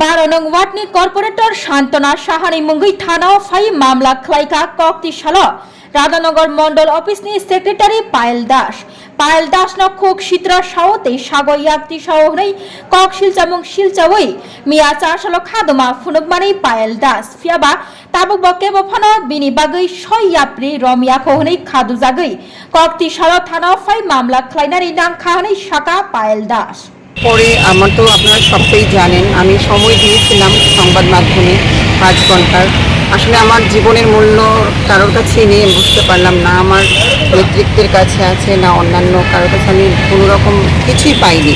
બારો નંગ વાટની કોર્પોરેટર શાંતના શાહની મુંગઈ થાનાઓ ફાઈ મામલા ખલાઈકા કોકતી রাধানগর মন্ডল অফিসনি সেক্রেটারি পায়েল দাস। পায়েল দাস নক্ষক শীতরা সাহতে সাগর ইয়াক্তি সাহরে কক শিলচামুং শিলচাওই মিয়া চা সাল খাদমা ফুনকমানি পায়েল দাস। ফিয়াবা তাবুক বকে বফান বিনি বাগৈ সই ইয়াপ্রি রমিয়া খোহনি খাদু থানা ফাই মামলা খ্লাইনারি নাম খাহানি শাকা পায়েল দাস। পরে আমার তো আপনারা সবটাই জানেন, আমি সময় দিয়েছিলাম সংবাদ মাধ্যমে পাঁচ ঘণ্টার। আসলে আমার জীবনের মূল্য কারোর কাছেই নেই বুঝতে পারলাম না। আমার নেতৃত্বের কাছে আছে না অন্যান্য কারোর কাছে, আমি কোনো রকম কিছুই পাইনি।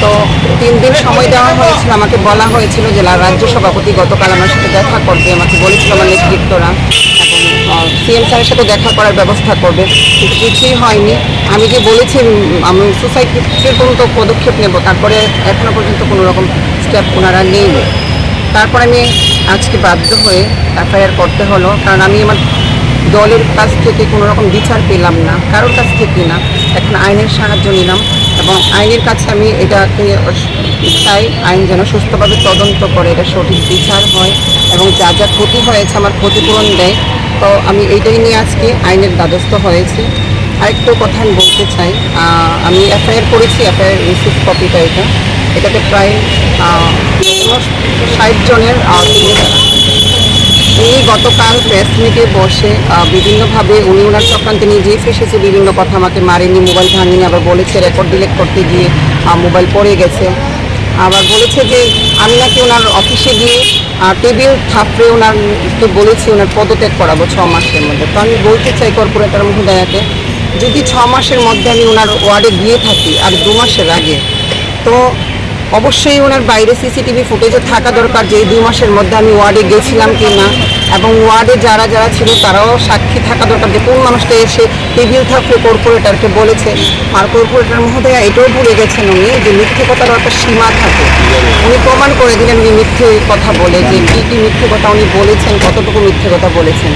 তো তিন দিন সময় দেওয়া হয়েছিল, আমাকে বলা হয়েছিল যে লা- রাজ্য সভাপতি গতকাল আমার সাথে দেখা করবে, আমাকে বলেছিল আমার নেতৃত্বরা। এবং সিএম স্যারের সাথে দেখা করার ব্যবস্থা করবে। কিন্তু কিছুই হয়নি। আমি যে বলেছি আমি সোসাইটির কোনো তো পদক্ষেপ নেব। তারপরে এখনও পর্যন্ত কোনো রকম স্টেপ ওনারা নেই তারপর আমি আজকে বাধ্য হয়ে এফআইআর করতে হলো। কারণ আমি আমার দলের কাছ থেকে কোনো রকম বিচার পেলাম না। কারোর কাছ থেকে না। এখন আইনের সাহায্য নিলাম এবং আইনের কাছে আমি এটাকে চাই আইন যেন সুস্থভাবে তদন্ত করে, এটা সঠিক বিচার হয়। এবং যা যা ক্ষতি হয়েছে, আমার ক্ষতিপূরণ দেয়। তো আমি এইটাই নিয়ে আজকে আইনের দ্বাদস্থ হয়েছি। আরেকটু কথা আমি বলতে চাই আমি এফআইআর করেছি, এফআইআর রিসিভ কপিটা এটা। এটাতে প্রায় ষাট জনের উনি গতকাল প্রেস মিটে বসে বিভিন্নভাবে উনি ওনার চক্রান্তে নিজেই ফেসেছে, বিভিন্ন কথা আমাকে মারেনি, মোবাইল ভাঙিনি, আবার বলেছে রেকর্ড ডিলেট করতে গিয়ে মোবাইল পড়ে গেছে। আবার বলেছে যে আমি নাকি ওনার অফিসে গিয়ে টেবিল থাপড়ে ওনারকে বলেছি ওনার পদত্যাগ করাবো ছ মাসের মধ্যে। তো আমি বলতে চাই কর্পোরেটর মহোদয়াকে, যদি ছ মাসের মধ্যে আমি ওনার ওয়ার্ডে গিয়ে থাকি আর দু মাসের আগে, তো অবশ্যই ওনার বাইরে সিসিটিভি ফুটেজও থাকা দরকার যে দুই মাসের মধ্যে আমি ওয়ার্ডে গেছিলাম কি না। এবং ওয়ার্ডে যারা যারা ছিল তারাও সাক্ষী থাকা দরকার যে কোন মানুষটা এসে টেবিল থাকলে কর্পোরেটারকে বলেছে। আর কর্পোরেটার মহোদয়া, এটাও ভুলে গেছেন উনি যে মিথ্যে কথার একটা সীমা থাকে। উনি প্রমাণ করে দিলেন উনি মিথ্যে কথা বলে, যে কী কী মিথ্যে কথা উনি বলেছেন, কতটুকু মিথ্যে কথা বলেছেন।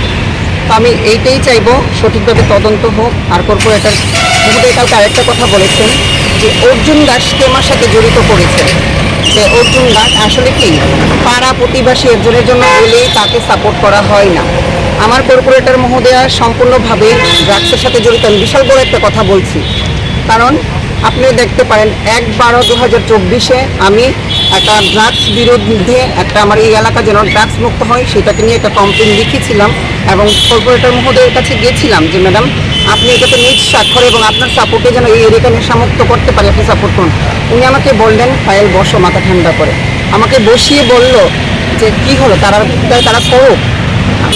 তো আমি এইটাই চাইব, সঠিকভাবে তদন্ত হোক। আর কর্পোরেটর মহোদয় কালকে আরেকটা কথা বলেছেন যে, অর্জুন দাসকে আমার সাথে জড়িত করেছে। যে, অর্জুন দাস আসলে কি? পাড়া প্রতিবাসী একজনের জন্য বলেই তাকে সাপোর্ট করা হয় না। আমার কর্পোরেটর মহোদয়া সম্পূর্ণভাবে ড্রাগসের সাথে জড়িত। আমি বিশাল বড় একটা কথা বলছি। কারণ আপনি দেখতে পারেন এক বারো দু হাজার চব্বিশে আমি একটা ড্রাগস বিরুদ্ধে একটা আমার এই এলাকা যেন ড্রাগস মুক্ত হয়, সেটাকে নিয়ে একটা কমপ্লেন লিখেছিলাম এবং কর্পোরেটর মহোদয়ের কাছে গিয়েছিলাম যে, ম্যাডাম, আপনি এটাতে নিজ স্বাক্ষর এবং আপনার সাপোর্টে যেন এই এরিয়াটা নেশামুক্ত করতে পারে, আপনি সাপোর্ট করুন। উনি আমাকে বললেন, ফাইল বসো, মাথা ঠান্ডা করে। আমাকে বসিয়ে বলল যে, কি হলো? তারা তারা করুক।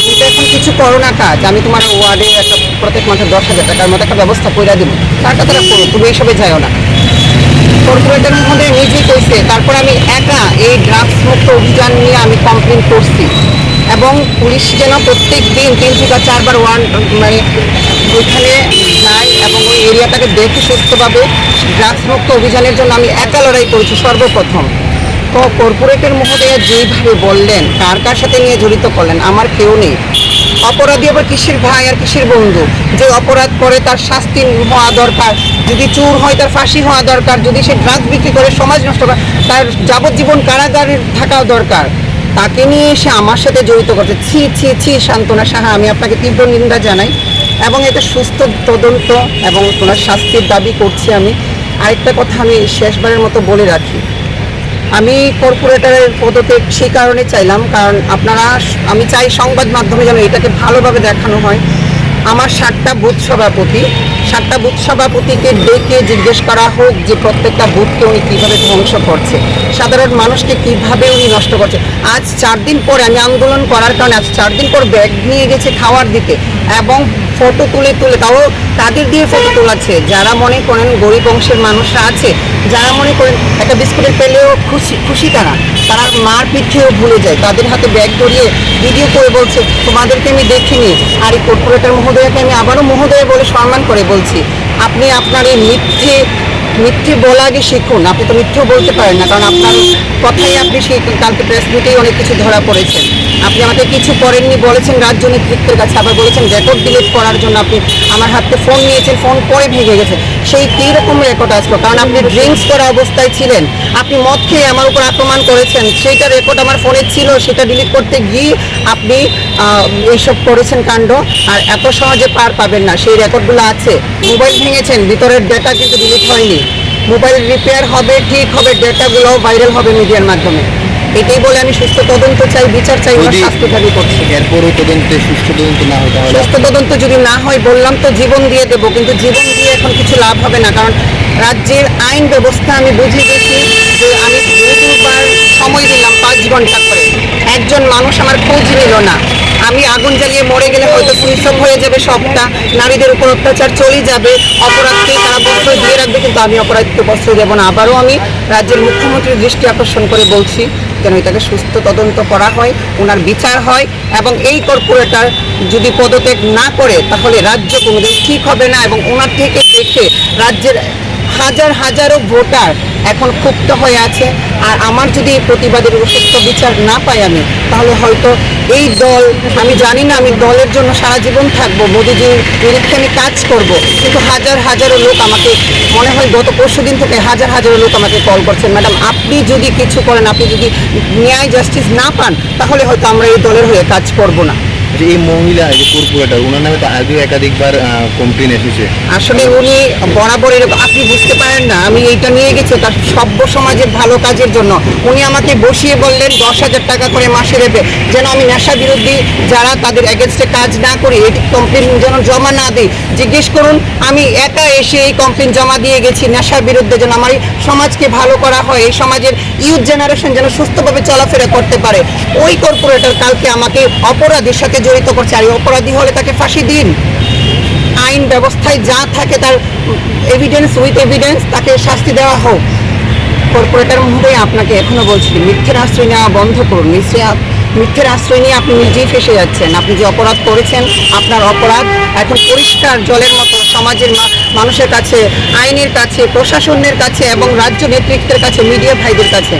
তুমি তো এখন কিছু করো না, কাজ। আমি তোমার ওয়ার্ডে একটা প্রত্যেক মাসে দশ হাজার টাকার মতো একটা ব্যবস্থা করে দেবো। তারটা তারা করো তুমি এইসবে যাও না। কর্পোরেটের মধ্যে নিজেই কইছে তারপর আমি একা এই ড্রাগস মুক্ত অভিযান নিয়ে আমি কমপ্লেন করছি। এবং পুলিশ যেন প্রত্যেক দিন তিন থেকে চারবার ওয়ান মানে ওইখানে যায় এবং ওই এরিয়াটাকে দেখে সুস্থভাবে ড্রাগস মুক্ত অভিযানের জন্য আমি একা লড়াই করেছি সর্বপ্রথম। তো কর্পোরেটের মহোদয়া যেইভাবে বললেন, কার কার সাথে নিয়ে জড়িত করলেন, আমার কেউ নেই। অপরাধী আবার কিসের ভাই আর কিসের বন্ধু? যে অপরাধ করে তার শাস্তি হওয়া দরকার, যদি চোর হয় তার ফাঁসি হওয়া দরকার, যদি সে ড্রাগস বিক্রি করে সমাজ নষ্ট করে, তার যাবজ্জীবন কারাগারে থাকাও দরকার। তাকে নিয়ে এসে আমার সাথে জড়িত করছে। ছি ছি ছি সান্ত্বনা সাহা, আমি আপনাকে তীব্র নিন্দা জানাই এবং এটা সুস্থ তদন্ত এবং ওনার শাস্তির দাবি করছি আমি। আরেকটা কথা আমি শেষবারের মতো বলে রাখি। আমি কর্পোরেটরের পদত্যাগ সেই কারণে চাইলাম, কারণ আপনারা, আমি চাই সংবাদ মাধ্যমে যেন এটাকে ভালোভাবে দেখানো হয়। আমার সাতটা বুথ সভাপতি, সাতটা বুথ সভাপতিকে ডেকে জিজ্ঞেস করা হোক যে প্রত্যেকটা বুথকে উনি কীভাবে ধ্বংস করছে, সাধারণ মানুষকে কীভাবে উনি নষ্ট করছে। আজ চার দিন পরে আমি আন্দোলন করার কারণে, আজ চার দিন পর ব্যাগ নিয়ে গেছে খাওয়ার দিতে এবং ফটো তুলে তুলে তাও তাদের দিয়ে ফটো তোলাচ্ছে। যারা মনে করেন গরিব অংশের মানুষরা আছে, যারা মনে করেন একটা বিস্কুটের পেলেও খুশি খুশি তারা। তারা মার পিঠেও ভুলে যায়। তাদের হাতে ব্যাগ ধরিয়ে ভিডিও করে বলছে, তোমাদেরকে আমি দেখিনি। আর এই কর্পোরেটর মহোদয়াকে আমি আবারও মহোদয় বলে সম্মান করে বলছি। আপনি আপনার এই মিথ্যে মিথ্যে বলা আগে শিখুন, আপনি তো মিথ্যেও বলতে পারেন না, কারণ আপনার কথাই আপনি সেই কালকে প্রেস মিটেই অনেক কিছু ধরা পড়েছেন আপনি আমাকে কিছু করেননি বলেছেন রাজ্য নেতৃত্বের কাছে আবার বলেছেন রেকর্ড ডিলিট করার জন্য আপনি আমার হাতে ফোন নিয়েছেন ফোন পরে ভেঙে গেছে। সেই কী রকম রেকর্ড আসলো? কারণ আপনি ড্রিঙ্কস করা অবস্থায় ছিলেন। আপনি মদ খেয়ে আমার উপর আক্রমণ করেছেন। সেইটা রেকর্ড আমার ফোনে ছিল, সেটা ডিলিট করতে গিয়ে আপনি এইসব করেছেন কাণ্ড। আর এত সহজে পার পাবেন না। সেই রেকর্ডগুলো আছে। মোবাইল ভেঙেছেন, ভিতরের ডেটা কিন্তু ডিলিট হয়নি। মোবাইল রিপেয়ার হবে ঠিক হবে ডেটাগুলো ভাইরাল হবে মিডিয়ার মাধ্যমে। এটাই বলে আমি সুস্থ তদন্ত চাই বিচার চাই শাস্তি দাবি করছি। এরপরও তদন্তে সুষ্ঠু তদন্ত না হয় তাহলে? সুস্থ তদন্ত যদি না হয় বললাম তো জীবন দিয়ে দেবো কিন্তু জীবন দিয়ে এখন কিছু লাভ হবে না কারণ রাজ্যের আইন ব্যবস্থা আমি বুঝে গেছি যে আমি দুবার সময় দিলাম পাঁচ ঘণ্টা করে। একজন মানুষ আমার খোঁজ নিল না। আমি আগুন জ্বালিয়ে মরে গেলে হয়তো অফ হয়ে যাবে সবটা নারীদের উপর অত্যাচার চলে যাবে অপরাধকে প্রশ্রয় কিন্তু আমি অপরাধিত্ব প্রশ্রয় দেব না। আবারও আমি রাজ্যের মুখ্যমন্ত্রীর দৃষ্টি আকর্ষণ করে বলছি যেন এটাকে সুস্থ তদন্ত করা হয়, ওনার বিচার হয় এবং এই কর্পোরেটার যদি পদত্যাগ না করে তাহলে রাজ্য কোনোদিন ঠিক হবে না এবং ওনার থেকে দেখে রাজ্যের হাজার হাজারো ভোটার এখন ক্ষুব্ধ হয়ে আছে। আর আমার যদি এই প্রতিবাদের উপযুক্ত বিচার না পাই আমি, তাহলে হয়তো এই দল, আমি জানি না আমি দলের জন্য সারা জীবন থাকব, মোদিজির বিরুদ্ধে আমি কাজ করব। কিন্তু হাজার হাজারো লোক আমাকে, মনে হয় গত পরশু দিন থেকে হাজার হাজারো লোক আমাকে কল করছেন, ম্যাডাম, আপনি যদি কিছু করেন, আপনি যদি ন্যায় জাস্টিস না পান, তাহলে হয়তো আমরা এই দলের হয়ে কাজ করব না। যে এই মহিলা যে কর্পোরেটর ওনার নামে তো আগেও একাধিকবার কমপ্লেন এসেছে। আসলে উনি বরাবর এরকম, আপনি বুঝতে পারেন না, আমি এইটা নিয়ে গেছি, তার সভ্য সমাজের ভালো কাজের জন্য। উনি আমাকে বসিয়ে বললেন, দশ হাজার টাকা করে মাসে দেবে। যেন আমি নেশা বিরোধী যারা তাদের এগেনস্টে কাজ না করি, এই কমপ্লেন যেন জমা না দিই। জিজ্ঞেস করুন, আমি একা এসে এই কমপ্লেন জমা দিয়ে গেছি নেশার বিরুদ্ধে যেন আমার এই সমাজকে ভালো করা হয়, এই সমাজের ইউথ জেনারেশন যেন সুস্থভাবে চলাফেরা করতে পারে। ওই কর্পোরেটর কালকে আমাকে অপরাধীর সাথে জড়িত করছে। আর অপরাধী হলে তাকে ফাঁসি দিন। আইন ব্যবস্থায় যা থাকে তার এভিডেন্স উইথ এভিডেন্স তাকে শাস্তি দেওয়া হোক। কর্পোরেটার মহোদয়, আপনাকে এখনও বলছি, মিথ্যের আশ্রয় নেওয়া বন্ধ করুন। মিথ্যে, মিথ্যের আশ্রয় নিয়ে আপনি নিজেই ফেসে যাচ্ছেন। আপনি যে অপরাধ করেছেন, আপনার অপরাধ এখন পরিষ্কার জলের মতো সমাজের মানুষের কাছে, আইনের কাছে, প্রশাসনের কাছে এবং রাজ্য নেতৃত্বের কাছে মিডিয়া ভাইদের কাছে।